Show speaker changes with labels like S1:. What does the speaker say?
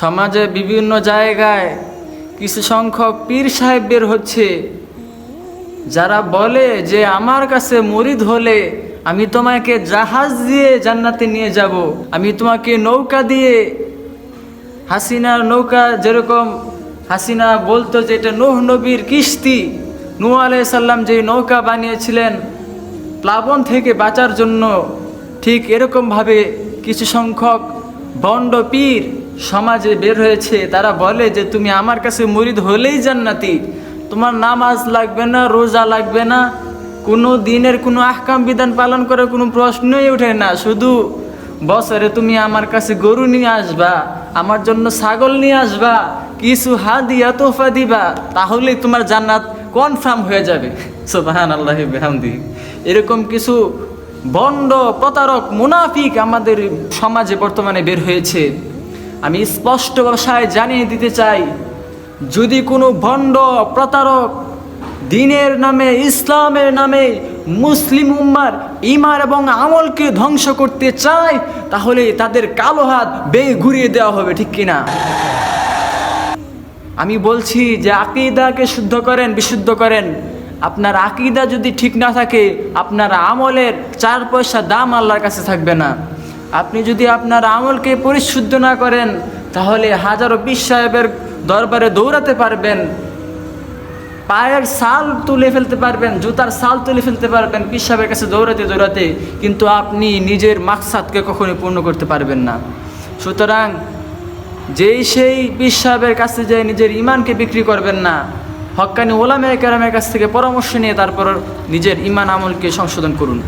S1: সমাজে বিভিন্ন জায়গায় কিছু সংখ্যক পীর সাহেব বের হচ্ছে। যারা বলে যে, আমার কাছে মরিদ হলে আমি তোমাকে জাহাজ দিয়ে জান্নাতে নিয়ে যাব। আমি তোমাকে নৌকা দিয়ে হাসিনার নৌকা যেরকম হাসিনা বলতো যে, এটা নোহ নবীর কিস্তি। নূহ আলাইসাল্লাম যে নৌকা বানিয়েছিলেন প্লাবন থেকে বাঁচার জন্য ঠিক এরকমভাবে কিছু সংখ্যক বন্ড পীর সমাজে বের হয়েছে, তারা বলে যে তুমি আমার কাছে মুরিদ হলেই জান্নাতি। তোমার নামাজ লাগবে না, রোজা লাগবে না, কোনো দিনের কোনো আহকাম বিধান পালন করার কোনো প্রশ্নই ওঠে না। শুধু বছরে তুমি আমার কাছে গরু নিয়ে আসবা, আমার জন্য ছাগল নিয়ে আসবা, কিছু হাদিয়া তোফা দিবা, তাহলেই তোমার জান্নাত কনফার্ম হয়ে যাবে। সোবাহান আল্লাহ বেহামদি। এরকম কিছু বন্ড, প্রতারক, মুনাফিক আমাদের সমাজে বর্তমানে বের হয়েছে। আমি স্পষ্ট ভাষায় জানিয়ে দিতে চাই, যদি কোনো ভণ্ড প্রতারক দিনের নামে, ইসলামের নামে মুসলিম উম্মার ইমার এবং আমলকে ধ্বংস করতে চায়, তাহলে তাদের কালো হাত বে ঘুরিয়ে দেওয়া হবে, ঠিক কিনা? আমি বলছি যে আকিদাকে শুদ্ধ করেন, বিশুদ্ধ করেন। আপনার আকিদা যদি ঠিক না থাকে, আপনার আমলের চার পয়সা দাম আল্লাহর কাছে থাকবে না। আপনি যদি আপনার আমলকে পরিশুদ্ধ না করেন, তাহলে হাজারো বিশ সাহেবের দরবারে দৌড়াতে পারবেন, পায়ের সাল তুলে ফেলতে পারবেন, জুতার সাল তুলে ফেলতে পারবেন পিসাবের কাছে দৌড়াতে দৌড়াতে, কিন্তু আপনি নিজের মাকসাদকে কখনোই পূর্ণ করতে পারবেন না। সুতরাং যেই সেই পিসাবের কাছে যে নিজের ইমানকে বিক্রি করবেন না, হক্কানি ওলামে কেরামের কাছ থেকে পরামর্শ নিয়ে তারপর নিজের ইমান আমলকে সংশোধন করুন।